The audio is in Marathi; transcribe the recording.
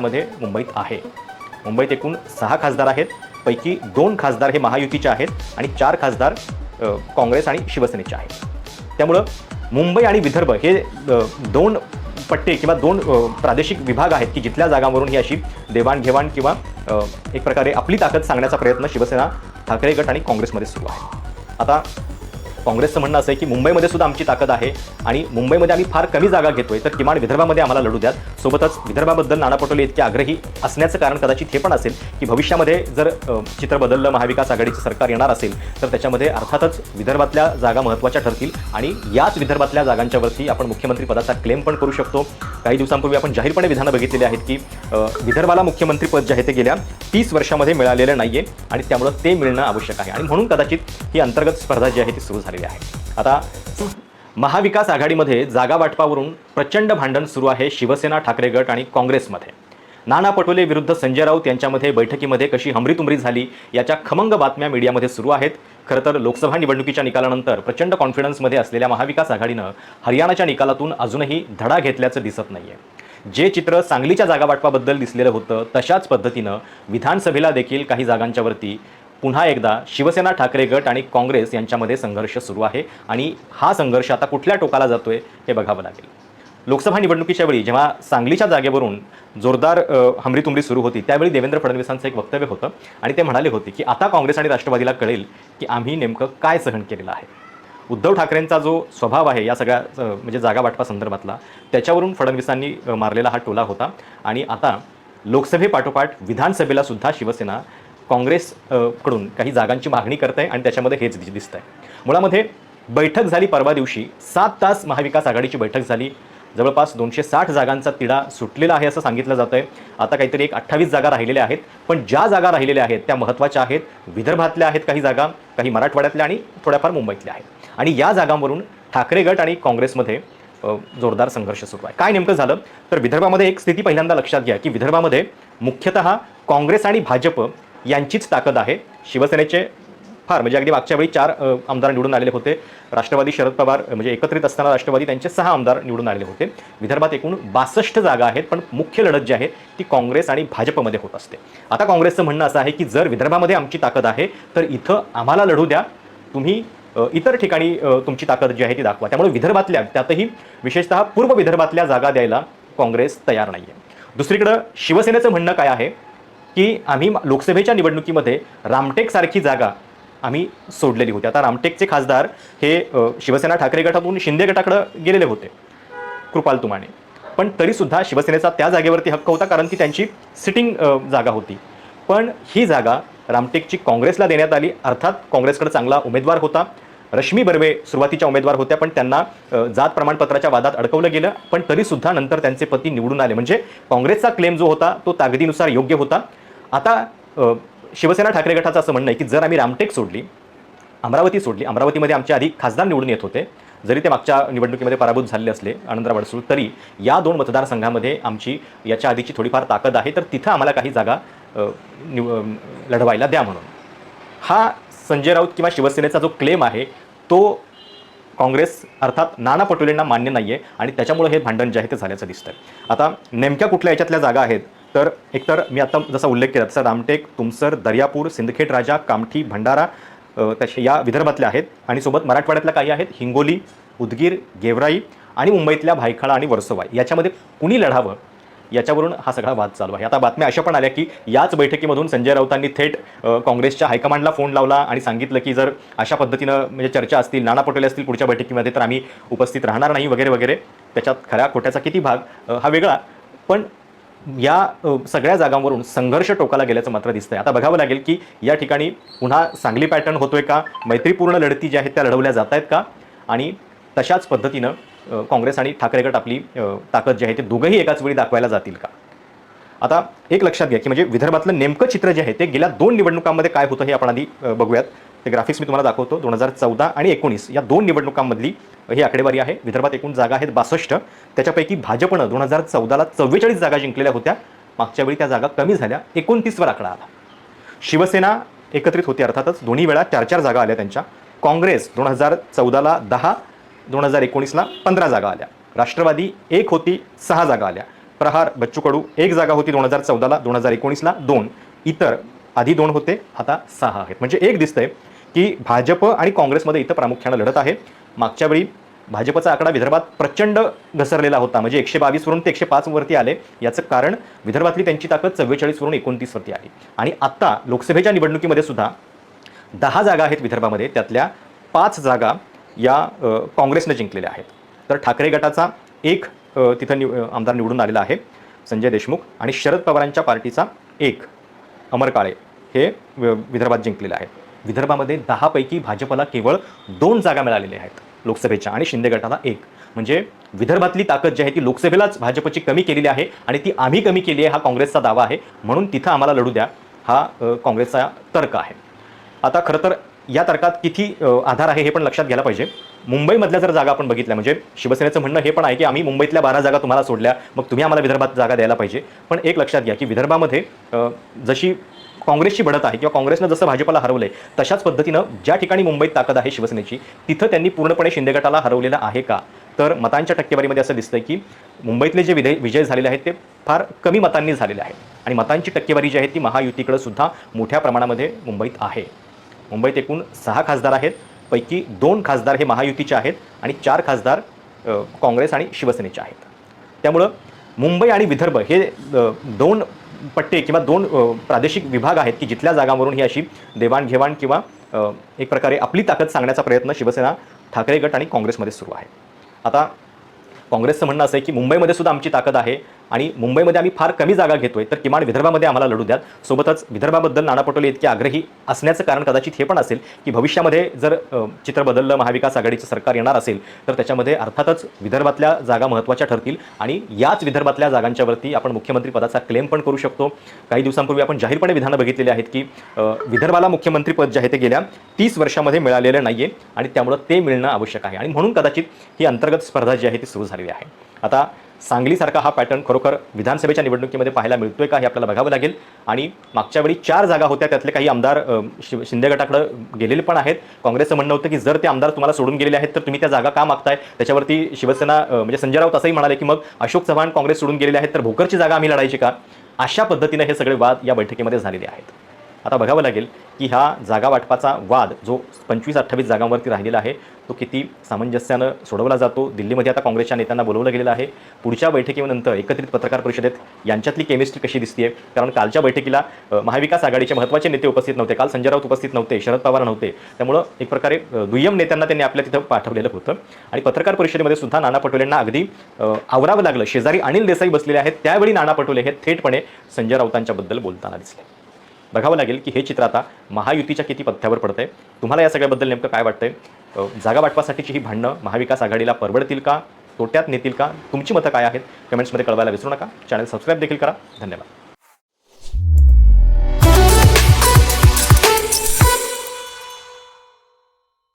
मध्ये मुंबईत आहे. मुंबईत एकूण सहा खासदार आहेत. पैकी दोन खासदार हे महायुतीचे आहेत आणि चार खासदार काँग्रेस आणि शिवसेनेचे आहेत. त्यामुळं मुंबई आणि विदर्भ हे दोन पट्टे किंवा दोन प्रादेशिक विभाग आहेत की जिथल्या जागांवरून ही अशी देवाणघेवाण किंवा एक प्रकारे आपली ताकद सांगण्याचा प्रयत्न शिवसेना ठाकरे गट आणि काँग्रेसमध्ये सुरू आहे. आता काँग्रेसचं म्हणणं असं आहे की मुंबईमध्ये सुद्धा आमची ताकद आहे आणि मुंबईमध्ये आम्ही फार कमी जागा घेतोय तर किमान विदर्भामध्ये आम्हाला लढू द्यात सोबतच विदर्भाबद्दल नाना पटोले इतके आग्रही असण्याचं कारण कदाचित हे पण असेल की भविष्यामध्ये जर चित्र बदललं महाविकास आघाडीचं सरकार येणार असेल तर त्याच्यामध्ये अर्थातच विदर्भातल्या जागा महत्त्वाच्या ठरतील आणि याच विदर्भातल्या जागांच्यावरती आपण मुख्यमंत्री पदाचा क्लेम पण करू शकतो. काही दिवसांपूर्वी आपण जाहीरपणे विधानं बघितलेली आहेत की विदर्भाला मुख्यमंत्रीपद जे आहे ते गेल्या तीस वर्षामध्ये मिळालेलं नाही आहे आणि त्यामुळं ते मिळणं आवश्यक आहे आणि म्हणून कदाचित ही अंतर्गत स्पर्धा जी आहे ती सुरू झाली. झालेली आहे. आता महाविकास आघाडीमध्ये जागा वाटपावरून प्रचंड भांडण सुरू आहे शिवसेना ठाकरे गट आणि काँग्रेसमध्ये. नाना पटोले विरुद्ध संजय राऊत यांच्यामध्ये बैठकीमध्ये कशी हमरीतुमरी झाली याच्या खमंग बातम्या मीडियामध्ये सुरू आहेत. खरं तर लोकसभा निवडणुकीच्या निकालानंतर प्रचंड कॉन्फिडन्समध्ये असलेल्या महाविकास आघाडीनं हरियाणाच्या निकालातून अजूनही धडा घेतल्याचं दिसत नाहीये. जे चित्र सांगलीच्या जागावाटपाबद्दल दिसलेलं होतं तशाच पद्धतीनं विधानसभेला देखील काही जागांच्यावरती पुन्हा एकदा शिवसेना ठाकरे गट आणि काँग्रेस यांच्यामध्ये संघर्ष सुरू आहे आणि हा संघर्ष आता कुठल्या टोकाला जातोय हे बघावं लागेल. लोकसभा निवडणुकीच्या वेळी जेव्हा सांगलीच्या जागेवरून जोरदार हमरी हमरीतुमरी सुरू होती त्यावेळी देवेंद्र फडणवीसांचं एक वक्तव्य होतं आणि ते म्हणाले होते की आता काँग्रेस आणि राष्ट्रवादीला कळेल की आम्ही नेमकं काय सहन केलेलं आहे. उद्धव ठाकरेंचा जो स्वभाव आहे या सगळ्या म्हणजे जागा वाटपा संदर्भातला त्याच्यावरून फडणवीसांनी मारलेला हा टोला होता आणि आता लोकसभेपाठोपाठ विधानसभेला सुद्धा शिवसेना काँग्रेसकडून काही जागांची मागणी करत आहे आणि त्याच्यामध्ये हेच दिसत आहे मुळामध्ये बैठक झाली परवा दिवशी सात तास महाविकास आघाडीची बैठक झाली. जवळपास दोनशे साठ जागांचा तिढा सुटलेला आहे असं सांगितलं जातं आहे आता काहीतरी एक अठ्ठावीस जागा राहिलेल्या आहेत पण ज्या जागा राहिलेल्या आहेत त्या महत्त्वाच्या आहेत. विदर्भातल्या आहेत काही जागा काही मराठवाड्यातल्या आणि थोड्याफार मुंबईतल्या आहेत. आणि या जागांवरून ठाकरे गट आणि काँग्रेसमध्ये जोरदार संघर्ष सुरू आहे. काय नेमकं झालं? तर विदर्भामध्ये एक स्थिती पहिल्यांदा लक्षात घ्या की विदर्भामध्ये मुख्यतः काँग्रेस आणि भाजप यांचीच ताकद आहे. शिवसेनेचे फार म्हणजे अगदी मागच्या वेळी चार आमदार निवडून आलेले होते. राष्ट्रवादी शरद पवार म्हणजे एकत्रित असताना राष्ट्रवादी त्यांचे सहा आमदार निवडून आलेले होते. विदर्भात एकूण बासष्ट जागा आहेत पण मुख्य लढत जी आहे ती काँग्रेस आणि भाजपमध्ये होत असते. आता काँग्रेसचं म्हणणं असं आहे की जर विदर्भामध्ये आमची ताकद आहे तर इथं आम्हाला लढू द्या. तुम्ही इतर ठिकाणी तुमची ताकद जी आहे ती दाखवा. त्यामुळे विदर्भातल्या त्यातही विशेषतः पूर्व विदर्भातल्या जागा द्यायला काँग्रेस तयार नाही आहे दुसरीकडं शिवसेनेचं म्हणणं काय आहे? की आम्ही लोकसभेच्या निवडणुकीमध्ये रामटेकसारखी जागा आम्ही सोडलेली होती. आता रामटेकचे खासदार हे शिवसेना ठाकरे गटातून शिंदे गटाकडं गेलेले होते कृपाल तुमाने. पण तरीसुद्धा शिवसेनेचा त्या जागेवरती हक्क होता कारण की त्यांची सिटिंग जागा होती. पण ही जागा रामटेकची काँग्रेसला देण्यात आली. अर्थात काँग्रेसकडे चांगला उमेदवार होता. रश्मी बर्वे सुरुवातीच्या उमेदवार होत्या पण त्यांना जात प्रमाणपत्राच्या वादात अडकवलं गेलं. पण तरीसुद्धा नंतर त्यांचे पती निवडून आले. म्हणजे काँग्रेसचा क्लेम जो होता तो ताकदीनुसार योग्य होता. आता शिवसेना ठाकरे गटाचं असं म्हणणं आहे की जर आम्ही रामटेक सोडली अमरावती सोडली अमरावतीमध्ये आमचे आधी खासदार निवडून येत होते जरी ते मागच्या निवडणुकीमध्ये पराभूत झालेले असले आनंदराव अडसूळ तरी या दोन मतदारसंघामध्ये आमची याच्या आधीची थोडीफार ताकद आहे तर तिथं आम्हाला काही जागा निव लढवायला द्या म्हणून. हा संजय राऊत किंवा शिवसेनेचा जो क्लेम आहे तो काँग्रेस अर्थात नाना पटोलेंना मान्य नाही आहे आणि त्याच्यामुळे हे भांडण जे आहे ते झाल्याचं दिसतं आता नेमक्या कुठल्या याच्यातल्या जागा आहेत तर एकतर मी आता जसा उल्लेख केला तसा रामटेक तुमसर दर्यापूर सिंदखेड राजा कामठी भंडारा तसे या विदर्भातल्या आहेत. आणि सोबत मराठवाड्यातल्या काही आहेत. हिंगोली उदगीर गेवराई आणि मुंबईतल्या भायखळा आणि वर्सोवा. याच्यामध्ये कुणी लढावं? याच्यावरून हा सगळा वाद चालू आहे. आता बातम्या अशा पण आल्या की याच बैठकीमधून संजय राऊतांनी थेट काँग्रेसच्या हायकमांडला फोन लावला आणि सांगितलं की जर अशा पद्धतीनं म्हणजे चर्चा असतील नाना पटोले असतील पुढच्या बैठकीमध्ये तर आम्ही उपस्थित राहणार नाही वगैरे वगैरे. त्याच्यात खऱ्या खोट्याचा किती भाग हा वेगळा. पण या सगळ्या जागांवरून संघर्ष टोकाला गेल्याचं मात्र दिसतंय. आता बघावं लागेल की या ठिकाणी पुन्हा सांगली पॅटर्न होतोय का? मैत्रीपूर्ण लढती ज्या आहेत त्या लढवल्या जात आहेत का? आणि तशाच पद्धतीनं काँग्रेस आणि ठाकरे गट आपली ताकद जी आहे ते दोघंही एकाच वेळी दाखवायला जातील का? आता एक लक्षात घ्या की म्हणजे विदर्भातलं नेमकं चित्र जे आहे ते गेल्या दोन निवडणुकांमध्ये काय होतं हे आपण आधी बघूयात. ते ग्राफिक्स मी तुम्हाला दाखवतो. दोन हजार चौदा आणि एकोणीस या दोन निवडणुकांमधली ही आकडेवारी आहे. विदर्भात एकूण जागा आहेत बासष्ट. त्याच्यापैकी भाजपनं दोन हजार चौदाला चव्वेचाळीस जागा जिंकलेल्या होत्या. मागच्या वेळी त्या जागा कमी झाल्या. एकोणतीसवर आकडा आला. शिवसेना एकत्रित होती अर्थातच. दोन्ही वेळा चार चार जागा आल्या त्यांच्या. काँग्रेस दोन हजार चौदाला दहा दोन हजार एकोणीसला पंधरा जागा आल्या. राष्ट्रवादी एक होती सहा जागा आल्या. प्रहार बच्चू कडू एक जागा होती दोन हजार चौदाला दोन हजार एकोणीसला दोन. इतर आधी दोन होते आता सहा आहेत. म्हणजे एक दिसतंय की भाजप आणि काँग्रेसमध्ये इथं प्रामुख्यानं लढत आहे. मागच्या वेळी भाजपचा आकडा विदर्भात प्रचंड घसरलेला होता. म्हणजे एकशे बावीसवरून ते एकशे पाचवरती आले. याचं कारण विदर्भातली त्यांची ताकद चव्वेचाळीसवरून एकोणतीसवरती आली. आणि आत्ता लोकसभेच्या निवडणुकीमध्ये सुद्धा दहा जागा आहेत विदर्भामध्ये. त्यातल्या पाच जागा या काँग्रेसनं जिंकलेल्या आहेत. तर ठाकरे गटाचा एक तिथं निव आमदार निवडून आलेला आहे संजय देशमुख आणि शरद पवारांच्या पार्टीचा एक अमर काळे हे विदर्भात जिंकलेले आहेत. विदर्भामध्ये दहापैकी भाजपला केवळ दोन जागा मिळालेल्या आहेत. लोकसभेच्या आणि शिंदे गटाला एक. म्हणजे विदर्भातली ताकद जी आहे ती लोकसभेलाच भाजपची कमी केलेली आहे आणि ती आम्ही कमी केली आहे हा काँग्रेसचा दावा आहे. म्हणून तिथं आम्हाला लढू द्या हा काँग्रेसचा तर्क आहे. आता खरं तर या तर्कात किती आधार आहे हे पण लक्षात घ्यायला पाहिजे. मुंबईमधल्या जर जागा आपण बघितल्या म्हणजे शिवसेनेचं म्हणणं हे पण आहे की आम्ही मुंबईतल्या बारा जागा तुम्हाला सोडल्या मग तुम्ही आम्हाला विदर्भात जागा द्यायला पाहिजे. पण एक लक्षात घ्या की विदर्भामध्ये जशी काँग्रेसची बढत आहे किंवा काँग्रेसनं जसं भाजपाला हरवलंय तशाच पद्धतीनं ज्या ठिकाणी मुंबईत ताकद आहे शिवसेनेची तिथं त्यांनी पूर्णपणे शिंदे गटाला हरवलेलं आहे का? तर मतांच्या टक्केवारीमध्ये असं दिसतंय की मुंबईतले जे विधेय विजय झालेले आहेत ते फार कमी मतांनी झालेले आहेत. आणि मतांची टक्केवारी जी आहे ती महायुतीकडे सुद्धा मोठ्या प्रमाणामध्ये मुंबईत आहे. मुंबईत एकूण सहा खासदार आहेत पैकी दोन खासदार हे महायुतीचे आहेत आणि चार खासदार काँग्रेस आणि शिवसेनेचे आहेत. त्यामुळं मुंबई आणि विदर्भ हे दोन पट्टे किंवा दोन प्रादेशिक विभाग आहेत की जिथल्या जागांवरून ही अशी देवाणघेवाण किंवा एक प्रकारे आपली ताकद सांगण्याचा प्रयत्न शिवसेना ठाकरे गट आणि काँग्रेसमध्ये सुरू आहे. आता काँग्रेसचं म्हणणं असं आहे की मुंबईमध्ये सुद्धा आमची ताकद आहे. आणि मुंबईमध्ये आम्ही फार कमी जागा घेतोय तर किमान विदर्भामध्ये आम्हाला लढू द्यात सोबतच विदर्भाबद्दल नाना पटोले इतके आग्रही असण्याचं कारण कदाचित हे पण असेल की भविष्यामध्ये जर चित्र बदललं महाविकास आघाडीचं सरकार येणार असेल तर त्याच्यामध्ये अर्थातच विदर्भातल्या जागा महत्त्वाच्या ठरतील आणि याच विदर्भातल्या जागांच्यावरती आपण मुख्यमंत्री पदाचा क्लेम पण करू शकतो. काही दिवसांपूर्वी आपण जाहीरपणे विधानं बघितलेली आहेत की विदर्भाला मुख्यमंत्रीपद जे आहे ते गेल्या तीस वर्षामध्ये मिळालेलं नाही आहे आणि त्यामुळं ते मिळणं आवश्यक आहे. आणि म्हणून कदाचित ही अंतर्गत स्पर्धा जी आहे ती सुरू झालेली आहे. आता सांगलीसारखा हा पॅटर्न खरोखर विधानसभेच्या निवडणुकीमध्ये पाहायला मिळतोय का हे आपल्याला बघावं लागेल. आणि मागच्या वेळी चार जागा होत्या त्यातले काही आमदार शिव शिंदे गटाकडे गेलेले पण आहेत. काँग्रेसचं म्हणणं होतं की जर ते आमदार तुम्हाला सोडून गेलेले आहेत तर तुम्ही त्या जागा का मागताय? त्याच्यावरती शिवसेना म्हणजे संजय राऊत असंही म्हणाले की मग अशोक चव्हाण काँग्रेस सोडून गेलेले आहेत तर भोकरची जागा आम्ही लढायची का? अशा पद्धतीने हे सगळे वाद या बैठकीमध्ये झालेले आहेत. आता बघावं लागेल की हा जागा वाटपाचा वाद जो पंचवीस अठ्ठावीस जागांवरती राहिलेला आहे तो किती सामंजस्यानं सोडवला जातो? दिल्लीमध्ये आता काँग्रेसच्या नेत्यांना बोलवलं गेलेलं आहे. पुढच्या बैठकीनंतर एकत्रित पत्रकार परिषदेत यांच्यातली केमिस्ट्री कशी दिसते कारण कालच्या बैठकीला महाविकास आघाडीचे महत्त्वाचे नेते उपस्थित नव्हते काल संजय राऊत उपस्थित नव्हते शरद पवार नव्हते. त्यामुळं एक प्रकारे दुय्यम नेत्यांना त्यांनी आपल्या तिथं पाठवलेलं होतं. आणि पत्रकार परिषदेमध्ये सुद्धा नाना पटोलेंना अगदी आवरावं लागलं. शेजारी अनिल देसाई बसलेले आहेत त्यावेळी नाना पटोले हे थेटपणे संजय राऊतांच्याबद्दल बोलताना दिसले. बघावं लागेल की हे चित्र आता महायुतीच्या किती पथ्यावर पडतंय. तुम्हाला या सगळ्याबद्दल नेमकं काय वाटतंय? जागा वाटपासाठीची ही भांडणं महाविकास आघाडीला परवडतील का? तोट्यात नेतील का? तुमची मतं काय आहेत? कमेंट्समध्ये कळवायला विसरू नका. चॅनल सबस्क्राईब देखील करा. धन्यवाद.